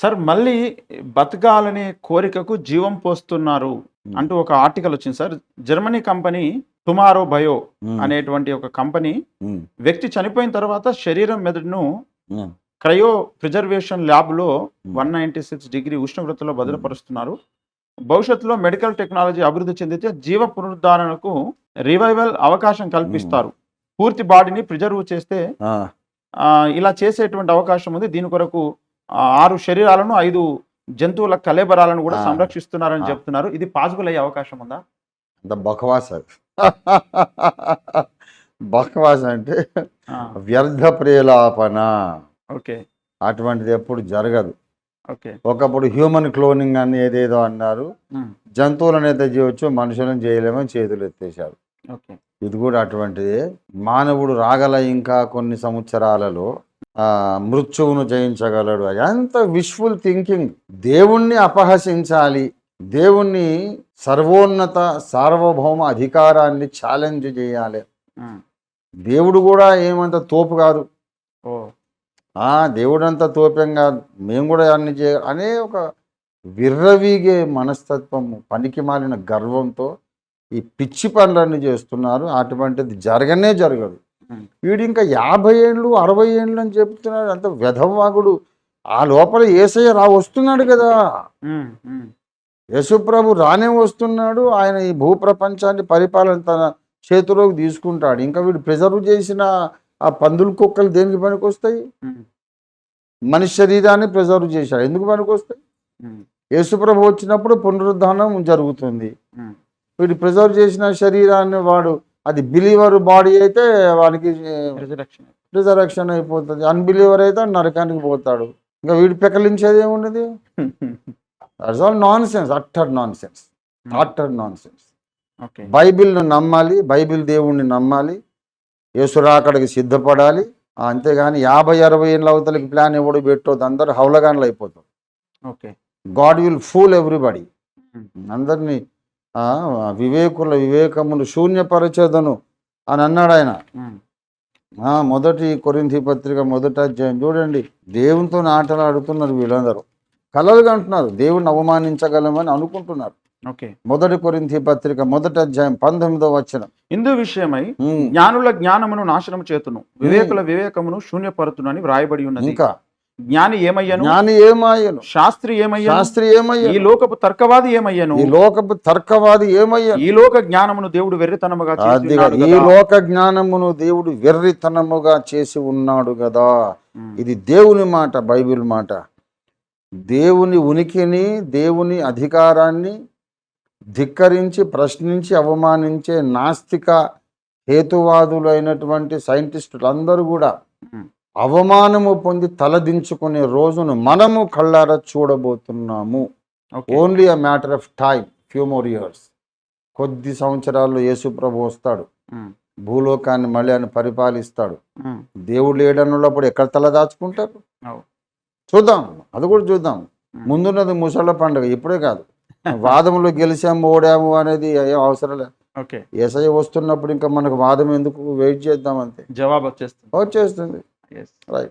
Sir మళ్ళీ బతకాలనే కోరికకు జీవం పోస్తున్నారు అంటూ ఒక ఆర్టికల్ వచ్చింది sir. Germany company Tomorrow Bio అనేటువంటి ఒక కంపెనీ వ్యక్తి చనిపోయిన తర్వాత శరీరం మెదడును క్రయో ప్రిజర్వేషన్ ల్యాబ్లో Hmm. One ninety six degree ఉష్ణోగ్రతలో భద్రపరుస్తున్నారు భవిష్యత్తులో మెడికల్ టెక్నాలజీ అభివృద్ధి చెందితే జీవ పునరుద్ధరణకు రివైవల్ అవకాశం కల్పిస్తారు. పూర్తి బాడీని ప్రిజర్వ్ చేస్తే ఇలా చేసేటువంటి అవకాశం ఉంది. దీని కొరకు ఆరు శరీరాలను ఐదు జంతువుల కలేబరాలను కూడా. సంరక్షిస్తున్నారని. చెప్తున్నారు. ఇది పాసిబుల్ అయ్యే అవకాశం ఉందా? అంత బకవాస్ బకవాస్ అంటే వ్యర్థ ప్రేలాపన. ఓకే. అటువంటిది ఎప్పుడు జరగదు. ఓకే. ఒకప్పుడు హ్యూమన్ క్లోనింగ్ అని ఏదేదో అన్నారు. జంతువులను అయితే చేయవచ్చు మనుషులను చేయలేమని చేతులు ఎత్తేసారు ఓకే. ఇది కూడా అటువంటిదే. మానవుడు రాగల ఇంకా కొన్ని సంవత్సరాలలో మృత్యువును జయించగలడు అంత విష్ఫుల్ థింకింగ్ దేవుణ్ణి అపహసించాలి. దేవుణ్ణి సర్వోన్నత సార్వభౌమ అధికారాన్ని ఛాలెంజ్ చేయాలి. దేవుడు కూడా ఏమంత తోపు కాదు. ఆ దేవుడంతా తోపం కాదు. మేము కూడా అన్ని చే అనే ఒక విర్రవీగే మనస్తత్వం పనికి మాలిన గర్వంతో ఈ పిచ్చి పనులన్నీ చేస్తున్నారు. అటువంటిది జరగనే జరగదు. వీడు ఇంకా యాభై ఏళ్ళు అరవై ఏళ్ళు అని చెప్తున్నాడు. అంత వ్యధవాగుడు. ఆ లోపల ఏసయ్య రా వస్తున్నాడు కదా. యేసుప్రభు రానే వస్తున్నాడు. ఆయన ఈ భూప్రపంచాన్ని పరిపాలన తన చేతిలోకి తీసుకుంటాడు. ఇంకా వీడు ప్రిజర్వ్ చేసిన ఆ పందులు కుక్కలు దేనికి పనికొస్తాయి? మనిషి శరీరాన్ని ప్రిజర్వ్ చేశాడు. ఎందుకు పనికొస్తాయి? యేసుప్రభు వచ్చినప్పుడు పునరుద్ధానం జరుగుతుంది. వీడు ప్రిజర్వ్ చేసిన శరీరాన్ని వాడు అది బిలీవర్ బాడీ అయితే వానికి. రిజరక్షన్ అయిపోతుంది. అన్బిలీవర్ అయితే నరకానికి పోతాడు. ఇంకా వీడు పెకలించేది ఏమున్నది that's all nonsense utter nonsense utter nonsense బైబిల్ను నమ్మాలి బైబిల్ దేవుణ్ణి నమ్మాలి యేసురాకడికి సిద్ధపడాలి అంతేగాని యాభై అరవై ఏళ్ళ అవతలకి ప్లాన్ ఎవడు పెట్టొద్దు అందరు హౌలగాన్లు అయిపోతారు. Okay God will fool everybody. అందరినీ వివేకుల వివేకమును శూన్యపరచదను అని అన్నాడు ఆయన. మొదటి కొరింథీ పత్రిక మొదట అధ్యాయం చూడండి. దేవునితో ఆటలు ఆడుతున్నారు వీళ్ళందరూ. కలలు అంటున్నారు. దేవుణ్ణి అవమానించగలమని అనుకుంటున్నారు. ఓకే. మొదటి కొరింథీ పత్రిక మొదటి అధ్యాయం పంతొమ్మిదో వచ్చిన ఇందు విషయమై జ్ఞానుల జ్ఞానమును నాశనం చేతును. వివేకుల వివేకమును శూన్యపరుతును అని వ్రాయబడి ఉన్నది. ఇంకా జ్ఞాని ఏమయ్యను? జ్ఞాని ఏమయ్యను? శాస్త్రి ఏమయ్యను? శాస్త్రి ఈ ఏమయ్యను లోకపు తర్కవాది ఏమయ్యను? ఈ లోకపు తర్కవాది ఏమయ్యను? ఈ లోక జ్ఞానమును దేవుడు వెర్రితనముగా ఈ. లోక జ్ఞానమును దేవుడు వెర్రితనముగా చేసి ఉన్నాడు కదా. ఇది దేవుని మాట బైబిల్ మాట. దేవుని ఉనికిని దేవుని అధికారాన్ని ధిక్కరించి ప్రశ్నించి అవమానించే నాస్తిక హేతువాదులైనటువంటి సైంటిస్టులు అందరూ కూడా అవమానము పొంది తలదించుకునే రోజును మనము కళ్ళారా చూడబోతున్నాము. Only a matter of time few more years కొద్ది సంవత్సరాల్లో యేసుప్రభు వస్తాడు. భూలోకాన్ని మళ్ళీ ఆయన పరిపాలిస్తాడు. దేవుడు లేడనున్నప్పుడు ఎక్కడ తల దాచుకుంటారు. చూద్దాం అది కూడా చూద్దాం. ముందున్నది ముసళ్ళ పండుగ ఇప్పుడే కాదు. వాదంలో గెలిచాము ఓడాము అనేది ఏం అవసరం లేదు. ఓకే. ఎస్ఐ వస్తున్నప్పుడు ఇంకా మనకు వాదం ఎందుకు? వెయిట్ చేద్దాం అంతే. జవాబు వచ్చేస్తుంది. వచ్చేస్తుంది. Yes. Right.